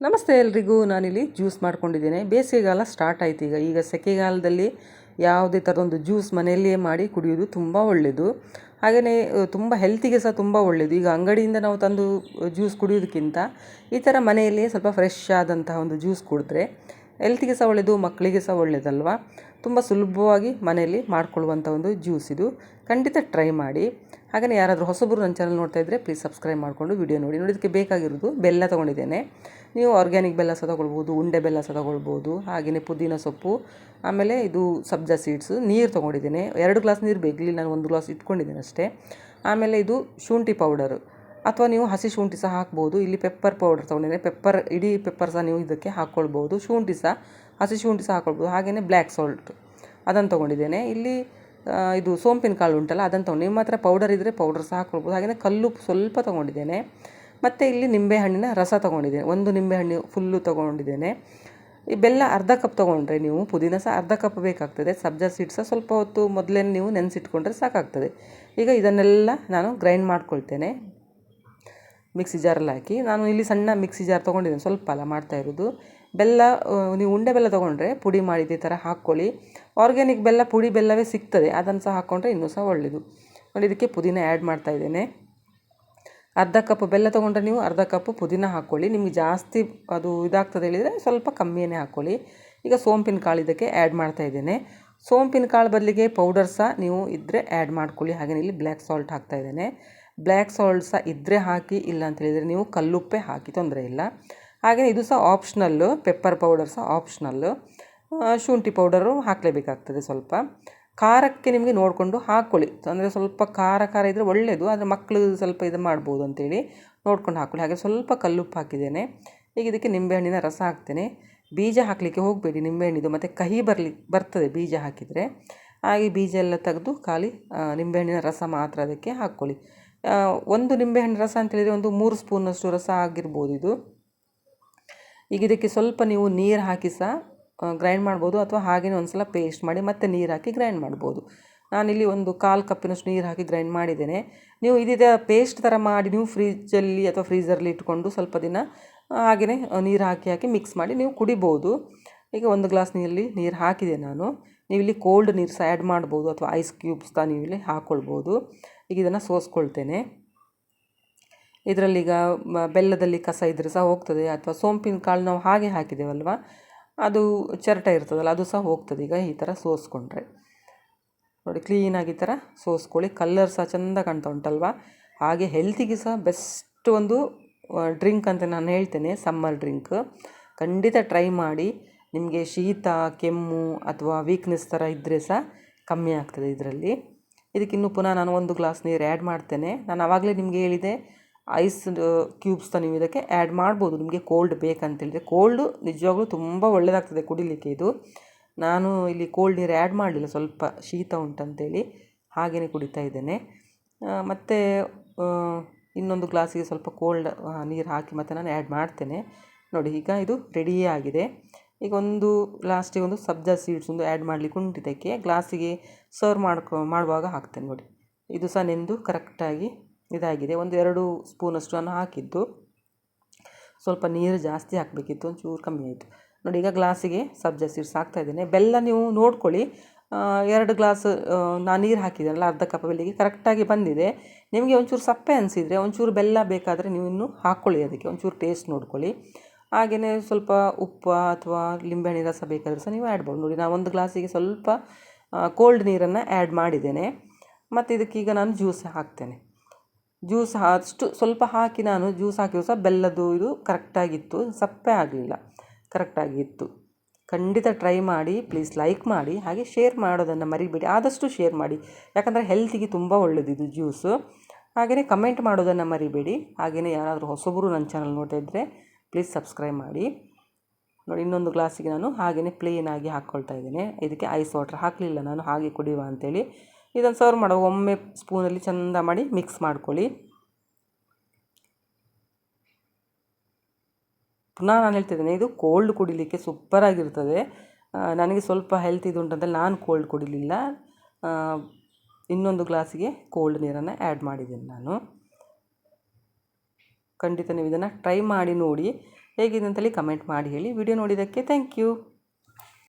ನಮಸ್ತೆ ಎಲ್ರಿಗೂ, ನಾನಿಲ್ಲಿ ಜ್ಯೂಸ್ ಮಾಡ್ಕೊಂಡಿದ್ದೇನೆ. ಬೇಸಿಗೆಗಾಲ ಸ್ಟಾರ್ಟ್ ಆಯ್ತು ಈಗ. ಈಗ ಸೆಕೆಗಾಲದಲ್ಲಿ ಯಾವುದೇ ಥರದೊಂದು ಜ್ಯೂಸ್ ಮನೆಯಲ್ಲಿಯೇ ಮಾಡಿ ಕುಡಿಯೋದು ತುಂಬ ಒಳ್ಳೆಯದು ಹಾಗೆಯೇ ತುಂಬ ಹೆಲ್ತಿಗೆ ಸಹ ತುಂಬ ಒಳ್ಳೆಯದು ಈಗ ಅಂಗಡಿಯಿಂದ ನಾವು ತಂದು ಜ್ಯೂಸ್ ಕುಡಿಯೋದಕ್ಕಿಂತ ಈ ಥರ ಮನೆಯಲ್ಲಿಯೇ ಸ್ವಲ್ಪ ಫ್ರೆಶ್ ಆದಂತಹ ಒಂದು ಜ್ಯೂಸ್ ಕುಡಿದ್ರೆ ಹೆಲ್ತಿಗೆ ಸಹ ಒಳ್ಳೆಯದು ಮಕ್ಕಳಿಗೆ ಸಹ ಒಳ್ಳೆಯದಲ್ವ ತುಂಬ ಸುಲಭವಾಗಿ ಮನೆಯಲ್ಲಿ ಮಾಡಿಕೊಳ್ಳುವಂಥ ಒಂದು ಜ್ಯೂಸ್ ಇದು. ಖಂಡಿತ ಟ್ರೈ ಮಾಡಿ. ಹಾಗೆಯೇ ಯಾರಾದರೂ ಹೊಸಬರು ನನ್ನ ಚಾನಲ್ ನೋಡ್ತಾ ಇದ್ದರೆ ಪ್ಲೀಸ್ ಸಬ್ಸ್ಕ್ರೈಬ್ ಮಾಡಿಕೊಂಡು ವಿಡಿಯೋ ನೋಡಿ. ನೋಡಿ ಇದಕ್ಕೆ ಬೇಕಾಗಿರೋದು ಬೆಲ್ಲ ತೊಗೊಂಡಿದ್ದೇನೆ. ನೀವು ಆರ್ಗ್ಯಾನಿಕ್ ಬೆಲ್ಲ ಸಹ ತೊಗೊಳ್ಬೋದು, ಉಂಡೆ ಬೆಲ್ಲ ಸಹ ತೊಗೊಳ್ಬೋದು ಹಾಗೆಯೇ ಪುದೀನ ಸೊಪ್ಪು, ಆಮೇಲೆ ಇದು ಸಬ್ಜಾ ಸೀಡ್ಸು ನೀರು ತೊಗೊಂಡಿದ್ದೇನೆ. ಎರಡು ಗ್ಲಾಸ್ ನೀರು ಬೇಕಿಲ್ಲ ನಾನು ಒಂದು ಗ್ಲಾಸ್ ಇಟ್ಕೊಂಡಿದ್ದೇನೆ ಅಷ್ಟೇ. ಆಮೇಲೆ ಇದು ಶುಂಠಿ ಪೌಡರು ಅಥವಾ ನೀವು ಹಸಿ ಶುಂಠಿ ಸಹ ಹಾಕ್ಬೋದು. ಇಲ್ಲಿ ಪೆಪ್ಪರ್ ಪೌಡರ್ ತೊಗೊಂಡಿದ್ದೇನೆ. ಪೆಪ್ಪರ್ ಇಡೀ ಪೆಪ್ಪರ್ ಸಹ ನೀವು ಇದಕ್ಕೆ ಹಾಕ್ಕೊಳ್ಬೋದು. ಶುಂಠಿ ಸಹ, ಹಸಿ ಶುಂಠಿ ಸಹ ಹಾಕ್ಕೊಳ್ಬೋದು. ಹಾಗೆಯೇ ಬ್ಲ್ಯಾಕ್ ಸಾಲ್ಟ್ ಅದನ್ನು ತೊಗೊಂಡಿದ್ದೇನೆ. ಇಲ್ಲಿ ಇದು ಸೋಂಪಿನ ಕಾಳು ಉಂಟಲ್ಲ, ಅದನ್ನು ತೊಗೊಂಡು ನಿಮ್ಮ ಹತ್ರ ಪೌಡರ್ ಇದ್ದರೆ ಪೌಡರ್ ಸಹ ಹಾಕ್ಕೊಳ್ಬೋದು ಹಾಗೆಯೇ ಕಲ್ಲು ಸ್ವಲ್ಪ ತೊಗೊಂಡಿದ್ದೇನೆ. ಮತ್ತು ಇಲ್ಲಿ ನಿಂಬೆಹಣ್ಣಿನ ರಸ ತೊಗೊಂಡಿದ್ದೇನೆ. ಒಂದು ನಿಂಬೆಹಣ್ಣು ಫುಲ್ಲು ತೊಗೊಂಡಿದ್ದೇನೆ. ಈ ಬೆಲ್ಲ ಅರ್ಧ ಕಪ್ ತೊಗೊಂಡ್ರೆ ನೀವು ಪುದೀನ ಸಹ ಅರ್ಧ ಕಪ್ ಬೇಕಾಗ್ತದೆ. ಸಬ್ಜಾ ಸೀಡ್ ಸಹ ಸ್ವಲ್ಪ ಹೊತ್ತು ಮೊದಲೇ ನೀವು ನೆನೆಸಿಟ್ಕೊಂಡ್ರೆ ಸಾಕಾಗ್ತದೆ. ಈಗ ಇದನ್ನೆಲ್ಲ ನಾನು ಗ್ರೈಂಡ್ ಮಾಡ್ಕೊಳ್ತೇನೆ. ಮಿಕ್ಸಿ ಜಾರಲ್ಲಿ ಹಾಕಿ ನಾನು ಇಲ್ಲಿ ಸಣ್ಣ ಮಿಕ್ಸಿ ಜಾರ್ ತೊಗೊಂಡಿದ್ದೀನಿ, ಸ್ವಲ್ಪ ಅಲ್ಲ, ಮಾಡ್ತಾ ಇರೋದು. ಬೆಲ್ಲ ನೀವು ಉಂಡೆ ಬೆಲ್ಲ ತೊಗೊಂಡ್ರೆ ಪುಡಿ ಮಾಡಿದ ಈ ಥರ ಹಾಕ್ಕೊಳ್ಳಿ. ಆರ್ಗ್ಯಾನಿಕ್ ಬೆಲ್ಲ, ಪುಡಿ ಬೆಲ್ಲವೇ ಸಿಗ್ತದೆ, ಅದನ್ನು ಸಹ ಹಾಕ್ಕೊಂಡ್ರೆ ಇನ್ನೂ ಸಹ ಒಳ್ಳೆಯದು ನೋಡಿ, ಇದಕ್ಕೆ ಪುದೀನ ಆ್ಯಡ್ ಮಾಡ್ತಾ ಇದ್ದೇನೆ. ಅರ್ಧ ಕಪ್ ಬೆಲ್ಲ ತೊಗೊಂಡ್ರೆ ನೀವು ಅರ್ಧ ಕಪ್ ಪುದೀನ ಹಾಕ್ಕೊಳ್ಳಿ. ನಿಮಗೆ ಜಾಸ್ತಿ ಅದು ಇದಾಗ್ತದೆ ಹೇಳಿದರೆ ಸ್ವಲ್ಪ ಕಮ್ಮಿಯೇ ಹಾಕ್ಕೊಳ್ಳಿ. ಈಗ ಸೋಂಪಿನ ಕಾಳು ಇದಕ್ಕೆ ಆ್ಯಡ್ ಮಾಡ್ತಾ ಇದ್ದೇನೆ. ಸೋಂಪಿನ ಕಾಳು ಬದಲಿಗೆ ಪೌಡರ್ ಸಹ ನೀವು ಇದ್ದರೆ ಆ್ಯಡ್ ಮಾಡ್ಕೊಳ್ಳಿ. ಹಾಗೆ ಇಲ್ಲಿ ಬ್ಲ್ಯಾಕ್ ಸಾಲ್ಟ್ ಹಾಕ್ತಾ ಇದ್ದೇನೆ. ಬ್ಲ್ಯಾಕ್ ಸಾಲ್ಟ್ ಸಹ ಇದ್ದರೆ ಹಾಕಿ, ಇಲ್ಲ ಅಂತ ಹೇಳಿದರೆ ನೀವು ಕಲ್ಲುಪ್ಪೆ ಹಾಕಿ, ತೊಂದರೆ ಇಲ್ಲ. ಹಾಗೆಯೇ ಇದು ಸಹ ಆಪ್ಷನಲ್ಲು ಪೆಪ್ಪರ್ ಪೌಡರ್ ಸಹ ಆಪ್ಷನಲ್ಲು ಶುಂಠಿ ಪೌಡರು ಹಾಕಲೇಬೇಕಾಗ್ತದೆ ಸ್ವಲ್ಪ. ಖಾರಕ್ಕೆ ನಿಮಗೆ ನೋಡಿಕೊಂಡು ಹಾಕ್ಕೊಳ್ಳಿ ಅಂದರೆ ಸ್ವಲ್ಪ ಖಾರ ಖಾರ ಇದ್ದರೆ ಒಳ್ಳೆಯದು ಆದರೆ ಮಕ್ಕಳು ಸ್ವಲ್ಪ ಇದು ಮಾಡ್ಬೋದು ಅಂತೇಳಿ ನೋಡ್ಕೊಂಡು ಹಾಕ್ಕೊಳ್ಳಿ ಹಾಗೆ ಸ್ವಲ್ಪ ಕಲ್ಲುಪ್ಪು ಹಾಕಿದ್ದೇನೆ. ಈಗ ಇದಕ್ಕೆ ನಿಂಬೆಹಣ್ಣಿನ ರಸ ಹಾಕ್ತೇನೆ. ಬೀಜ ಹಾಕಲಿಕ್ಕೆ ಹೋಗಬೇಡಿ ನಿಂಬೆಹಣ್ಣಿದು. ಮತ್ತು ಕಹಿ ಬರಲಿ, ಬರ್ತದೆ ಬೀಜ ಹಾಕಿದರೆ. ಹಾಗೆ ಬೀಜ ಎಲ್ಲ ತೆಗೆದು ಖಾಲಿ ನಿಂಬೆಹಣ್ಣಿನ ರಸ ಮಾತ್ರ ಅದಕ್ಕೆ ಹಾಕ್ಕೊಳ್ಳಿ ಒಂದು ನಿಂಬೆಹಣ್ಣು ರಸ ಅಂತೇಳಿದರೆ ಒಂದು ಮೂರು ಸ್ಪೂನಷ್ಟು ರಸ ಆಗಿರ್ಬೋದು ಇದು. ಈಗ ಇದಕ್ಕೆ ಸ್ವಲ್ಪ ನೀವು ನೀರು ಹಾಕಿ ಸಹ ಗ್ರೈಂಡ್ ಮಾಡ್ಬೋದು ಅಥವಾ ಹಾಗೆಯೇ ಒಂದು ಸಲ ಪೇಸ್ಟ್ ಮಾಡಿ ಮತ್ತೆ ನೀರು ಹಾಕಿ ಗ್ರೈಂಡ್ ಮಾಡ್ಬೋದು. ನಾನಿಲ್ಲಿ ಒಂದು ಕಾಲು ಕಪ್ಪಿನಷ್ಟು ನೀರು ಹಾಕಿ ಗ್ರೈಂಡ್ ಮಾಡಿದ್ದೇನೆ. ನೀವು ಇದಿದ ಪೇಸ್ಟ್ ಥರ ಮಾಡಿ ನೀವು ಫ್ರಿಜ್ಜಲ್ಲಿ ಅಥವಾ ಫ್ರೀಝರಲ್ಲಿ ಇಟ್ಕೊಂಡು ಸ್ವಲ್ಪ ದಿನ ಹಾಗೆಯೇ ನೀರು ಹಾಕಿ ಹಾಕಿ ಮಿಕ್ಸ್ ಮಾಡಿ ನೀವು ಕುಡಿಬೋದು. ಈಗ ಒಂದು ಗ್ಲಾಸ್ ನೀರಲ್ಲಿ ನೀರು ಹಾಕಿದೆ ನಾನು. ನೀವು ಇಲ್ಲಿ ಕೋಲ್ಡ್ ನೀರು ಸಹ ಆ್ಯಡ್ ಮಾಡ್ಬೋದು ಅಥವಾ ಐಸ್ ಕ್ಯೂಬ್ಸ್ ನೀವಿಲ್ಲಿ ಹಾಕ್ಕೊಳ್ಬೋದು ಈಗ ಇದನ್ನು ಸೋಸ್ಕೊಳ್ತೇನೆ. ಇದರಲ್ಲೀಗ ಬೆಲ್ಲದಲ್ಲಿ ಕಸ ಇದ್ದರೆ ಸಹ ಹೋಗ್ತದೆ ಅಥವಾ ಸೋಂಪಿನ ಕಾಳು ನಾವು ಹಾಗೆ ಹಾಕಿದ್ದೇವಲ್ವ? ಅದು ಚರಟ ಇರ್ತದಲ್ಲ, ಅದು ಸಹ ಹೋಗ್ತದೆ. ಈಗ ಈ ಥರ ಸೋಸ್ಕೊಂಡ್ರೆ. ನೋಡಿ, ಕ್ಲೀನಾಗಿ ಈ ಥರ ಸೋಸ್ಕೊಳ್ಳಿ. ಕಲ್ಲರ್ ಸಹ ಚೆಂದ ಕಾಣ್ತಾ ಉಂಟಲ್ವ? ಹಾಗೆ ಹೆಲ್ತಿಗೆ ಸಹ ಬೆಸ್ಟ್ ಒಂದು ಡ್ರಿಂಕ್ ಅಂತ ನಾನು ಹೇಳ್ತೇನೆ, ಸಮ್ಮರ್ ಡ್ರಿಂಕ್. ಖಂಡಿತ ಟ್ರೈ ಮಾಡಿ. ನಿಮಗೆ ಶೀತ, ಕೆಮ್ಮು ಅಥವಾ ವೀಕ್ನೆಸ್ ಥರ ಇದ್ದರೆ ಸಹ ಕಮ್ಮಿ ಆಗ್ತದೆ ಇದರಲ್ಲಿ. ಇದಕ್ಕಿನ್ನೂ ಪುನಃ ನಾನು ಒಂದು ಗ್ಲಾಸ್ ನೀರು ಆ್ಯಡ್ ಮಾಡ್ತೇನೆ. ನಾನು ಆವಾಗಲೇ ನಿಮಗೆ ಹೇಳಿದೆ ಐಸ್ ಕ್ಯೂಬ್ಸ್ ನೀವು ಇದಕ್ಕೆ ಆ್ಯಡ್ ಮಾಡ್ಬೋದು. ನಿಮಗೆ ಕೋಲ್ಡ್ ಬೇಕಂತೇಳಿದರೆ ಕೋಲ್ಡು ನಿಜವಾಗ್ಲೂ ತುಂಬ ಒಳ್ಳೆಯದಾಗ್ತದೆ ಕುಡಿಲಿಕ್ಕೆ ಇದು. ನಾನು ಇಲ್ಲಿ ಕೋಲ್ಡ್ ನೀರು ಆ್ಯಡ್ ಮಾಡಲಿಲ್ಲ, ಸ್ವಲ್ಪ ಶೀತ ಉಂಟಂತೇಳಿ ಹಾಗೆಯೇ ಕುಡಿತಾ ಇದ್ದೇನೆ. ಮತ್ತು ಇನ್ನೊಂದು ಗ್ಲಾಸಿಗೆ ಸ್ವಲ್ಪ ಕೋಲ್ಡ್ ನೀರು ಹಾಕಿ ಮತ್ತೆ ನಾನು ಆ್ಯಡ್ ಮಾಡ್ತೇನೆ. ನೋಡಿ, ಈಗ ಇದು ರೆಡಿಯೇ ಆಗಿದೆ. ಈಗ ಒಂದು ಲಾಸ್ಟಿಗೆ ಒಂದು ಸಬ್ಜಾ ಸೀಡ್ಸ್ ಒಂದು ಆ್ಯಡ್ ಮಾಡಲಿಕ್ಕೆ ಉಂಟು ಇದಕ್ಕೆ ಗ್ಲಾಸಿಗೆ ಸರ್ವ್ ಮಾಡ್ಕೊ, ಮಾಡುವಾಗ ಹಾಕ್ತೇನೆ ನೋಡಿ. ಇದು ಸಹ ನೆಂದು ಕರೆಕ್ಟಾಗಿ ಇದಾಗಿದೆ. ಒಂದು ಎರಡು ಸ್ಪೂನಷ್ಟು ನಾನು ಹಾಕಿದ್ದು. ಸ್ವಲ್ಪ ನೀರು ಜಾಸ್ತಿ ಹಾಕಬೇಕಿತ್ತು, ಒಂಚೂರು ಕಮ್ಮಿ ಆಯಿತು. ನೋಡಿ, ಈಗ ಗ್ಲಾಸಿಗೆ ಸಬ್ಜಾ ಸೀಡ್ಸ್ ಹಾಕ್ತಾ ಇದ್ದೇನೆ. ಬೆಲ್ಲ ನೀವು ನೋಡ್ಕೊಳ್ಳಿ. ಎರಡು ಗ್ಲಾಸ್ ನಾನು ನೀರು ಹಾಕಿದ್ದೀನಲ್ಲ ಅರ್ಧ ಕಪ್ ಬೆಲ್ಲಿಗೆ ಕರೆಕ್ಟಾಗಿ ಬಂದಿದೆ. ನಿಮಗೆ ಒಂಚೂರು ಸಪ್ಪೆ ಅನಿಸಿದರೆ, ಒಂಚೂರು ಬೆಲ್ಲ ಬೇಕಾದರೆ ನೀವು ಇನ್ನೂ ಹಾಕ್ಕೊಳ್ಳಿ ಅದಕ್ಕೆ. ಒಂಚೂರು ಟೇಸ್ಟ್ ನೋಡ್ಕೊಳ್ಳಿ. ಹಾಗೆಯೇ ಸ್ವಲ್ಪ ಉಪ್ಪು ಅಥವಾ ಲಿಂಬೆಹಣ್ಣಿನ ರಸ ಬೇಕಾದರೂ ಸಹ ನೀವು ಆ್ಯಡ್ ಮಾಡಿ ನೋಡಿ, ನಾನು ಒಂದು ಗ್ಲಾಸಿಗೆ ಸ್ವಲ್ಪ ಕೋಲ್ಡ್ ನೀರನ್ನು ಆ್ಯಡ್ ಮಾಡಿದ್ದೇನೆ. ಮತ್ತು ಇದಕ್ಕೀಗ ನಾನು ಜ್ಯೂಸ್ ಹಾಕ್ತೇನೆ. ಜ್ಯೂಸ್ ಅಷ್ಟು ಸ್ವಲ್ಪ ಹಾಕಿ ನಾನು ಜ್ಯೂಸ್ ಹಾಕಿದ್ರು ಸಹ ಬೆಲ್ಲದ್ದು ಇದು ಕರೆಕ್ಟಾಗಿತ್ತು ಸಪ್ಪೆ ಆಗಲಿಲ್ಲ. ಕರೆಕ್ಟಾಗಿತ್ತು ಖಂಡಿತ ಟ್ರೈ ಮಾಡಿ ಪ್ಲೀಸ್ ಲೈಕ್ ಮಾಡಿ, ಹಾಗೆ ಶೇರ್ ಮಾಡೋದನ್ನು ಮರಿಬೇಡಿ. ಆದಷ್ಟು ಶೇರ್ ಮಾಡಿ. ಯಾಕಂದರೆ ಹೆಲ್ತಿಗೆ ತುಂಬ ಒಳ್ಳೆಯದಿದು ಜ್ಯೂಸು ಹಾಗೆಯೇ ಕಮೆಂಟ್ ಮಾಡೋದನ್ನು ಮರಿಬೇಡಿ. ಹಾಗೆಯೇ ಯಾರಾದರೂ ಹೊಸಬರು ನನ್ನ ಚಾನಲ್ ನೋಡ್ತಾ ಇದ್ದರೆ ಪ್ಲೀಸ್ ಸಬ್ಸ್ಕ್ರೈಬ್ ಮಾಡಿ. ನೋಡಿ, ಇನ್ನೊಂದು ಗ್ಲಾಸಿಗೆ ನಾನು ಹಾಗೆಯೇ ಆಗಿ ಹಾಕ್ಕೊಳ್ತಾ ಇದ್ದೀನಿ. ಇದಕ್ಕೆ ಐಸ್ ವಾಟರ್ ಹಾಕಲಿಲ್ಲ ನಾನು, ಹಾಗೆ ಕುಡಿಯುವ ಅಂಥೇಳಿ ಇದನ್ನು ಸರ್ವ್ ಮಾಡುವ, ಒಮ್ಮೆ ಸ್ಪೂನಲ್ಲಿ ಚೆಂದ ಮಾಡಿ ಮಿಕ್ಸ್ ಮಾಡ್ಕೊಳ್ಳಿ. ಪುನಃ ನಾನು ಹೇಳ್ತಿದ್ದೇನೆ ಇದು ಕೋಲ್ಡ್ ಕುಡಿಲಿಕ್ಕೆ ಸೂಪರಾಗಿರ್ತದೆ ನನಗೆ ಸ್ವಲ್ಪ ಹೆಲ್ತ್ ಇದು ಉಂಟಂತ ನಾನು ಕೋಲ್ಡ್ ಕುಡಿಲಿಲ್ಲ. ಇನ್ನೊಂದು ಗ್ಲಾಸಿಗೆ ಕೋಲ್ಡ್ ನೀರನ್ನು ಆ್ಯಡ್ ಮಾಡಿದ್ದೀನಿ ನಾನು. ಖಂಡಿತ ನೀವು ಇದನ್ನು ಟ್ರೈ ಮಾಡಿ ನೋಡಿ. ಹೇಗಿದೆ ಅಂತೇಳಿ ಕಮೆಂಟ್ ಮಾಡಿ ಹೇಳಿ. ವಿಡಿಯೋ ನೋಡಿದ್ದಕ್ಕೆ ಥ್ಯಾಂಕ್ ಯು